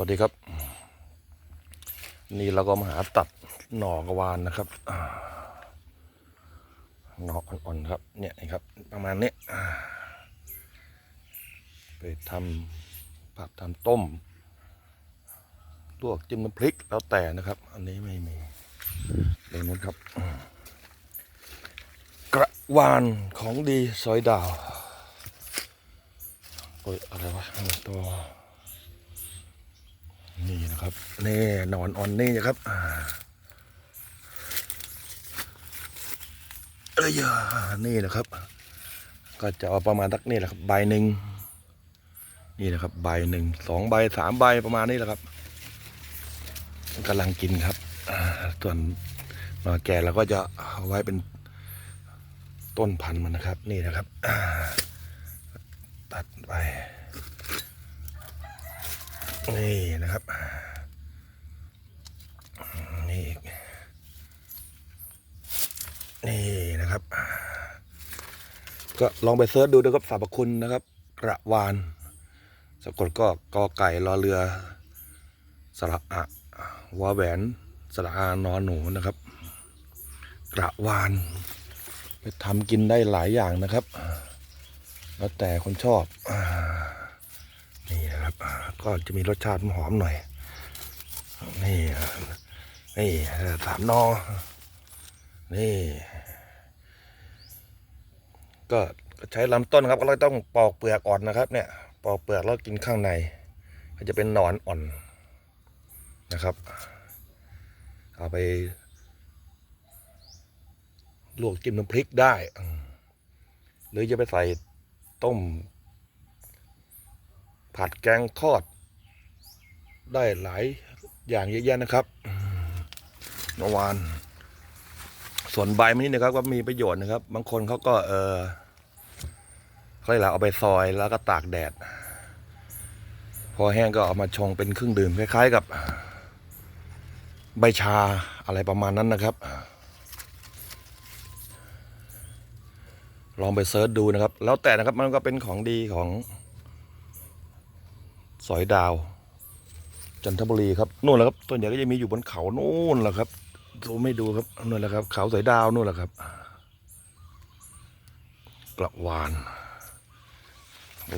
วัสดีครับ นี่เราก็มาหาตัดหน่อกะวานนะครับหน่ออ่อนๆครับ เนี่ยครับ ประมาณนี้ไปทำผัดทำต้มลวกจิ้มน้ำพริกแล้วแต่นะครับ อันนี้ไม่มีเรื่องนู้นครับ กระวานของดีซอยดาวโอ้ยอะไรวะตัว ครับนี่นอนอ่อนนี่นะครับอ่าเอ้ยอ่านี่นะครับ ก็จะเอาประมาณสักนี่แหละครับใบหนึ่งนี่นะครับ ใบหนึ่งสองใบสามใบประมาณนี้แหละครับกำลังกินครับส่วนหน่อแก่เราก็จะเอาไว้เป็นต้นพันธุ์มันนะครับ นี่นะครับตัดไปนี่นะครับ นี่อีกนี่นะครับ ก็ลองไปเสิร์ชดูนะครับสรรพคุณนะครับ กระวานสะกดก็กอไก่รอเรือ สระอะวาแหวนสระอานอนหนูนะครับ กระวาน ไปทำกินได้หลายอย่างนะครับ แล้วแต่คนชอบนี่นะครับก็จะมีรสชาติหอมหน่อย นี่นี่สามนอนี่ ก็ใช้ลำต้นครับก็เลยต้องปอกเปลือกอ่อนนะครับ เนี่ย ปอกเปลือกแล้วกินข้างใน ก็จะเป็นหนอนอ่อนนะครับ เอาไปลวกจิ้มน้ำพริกได้ หรือจะไปใส่ต้ม ผัดแกงทอด ได้หลายอย่างเยอะแยะนะครับอืมเมื่อวาน ส่วนใบมันนี่นะครับก็มีประโยชน์นะครับ บางคนเขาก็เออเขาเรียกอะไรเอาไปซอยแล้วก็ตากแดด พอแห้งก็เอามาชงเป็นเครื่องดื่มคล้าย ๆ กับ ใบชาอะไรประมาณนั้นนะครับ ลองไปเซิร์ชดูนะครับ แล้วแต่นะครับมันก็เป็นของดีของสอยดาว จันทบุรีครับนู่นแหละครับตัวใหญ่ก็จะมีอยู่บนเขานู่นแหละครับ ดูไม่ดูครับนู่นแหละครับ เขาสอยดาวนู่นแหละครับกระวาน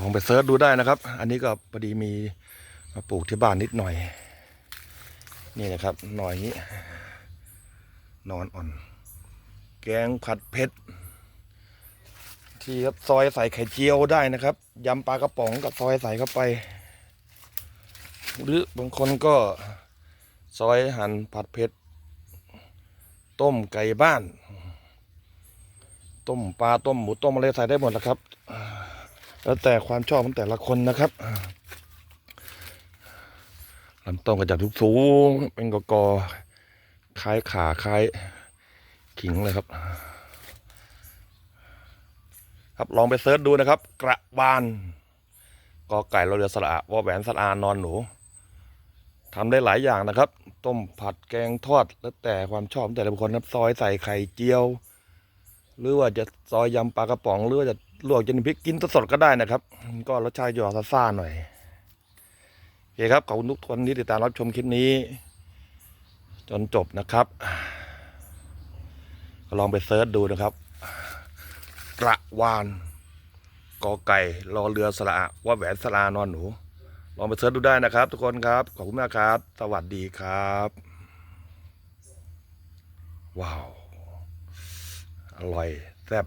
ลองไปเซิร์ชดูได้นะครับ อันนี้ก็พอดีมีมาปลูกที่บ้านนิดหน่อย นี่นะครับ หน่อยนี้นอนอ่อน แกงผัดเผ็ด ที่ครับซอยใส่ไข่เจียวได้นะครับยำปลากระป๋องกับซอยใส่เข้าไป หรือบางคนก็ซอยหั่นผัดเผ็ด ต้มไก่บ้าน ต้มปลาต้มหมูต้มอะไรใส่ได้หมดแหละครับ แล้วแต่ความชอบของแต่ละคนนะครับลำต้นก็จะทุกสูงๆเป็นกอกอคล้ายขาคล้ายขิงเลยครับ ครับลองไปเซิร์ชดูนะครับ กระวานกอไก่เราเรือสระอะวอแหวนสระอานอนหนู ทำได้หลายอย่างนะครับ ต้มผัดแกงทอด แล้วแต่ความชอบแต่ละบุคคลครับซอยใส่ไข่เจียว หรือว่าจะซอยยำปลากระป๋อง หรือว่าจะลวกจนพริกกินสดๆก็ได้นะครับ ก็รสชาติหยอดซ่าหน่อยโอเคครับขอบคุณทุกคนที่ติดตามรับชมคลิปนี้ จนจบนะครับก็ลองไปเซิร์ชดูนะครับ กระวานกอไก่รอเรือสระอะว่าแหวนสระอานอนหนู ลองไปเสิร์ชดูได้นะครับ ทุกคนครับ ขอบคุณมากครับ สวัสดีครับ ว้าว อร่อย แซ่บ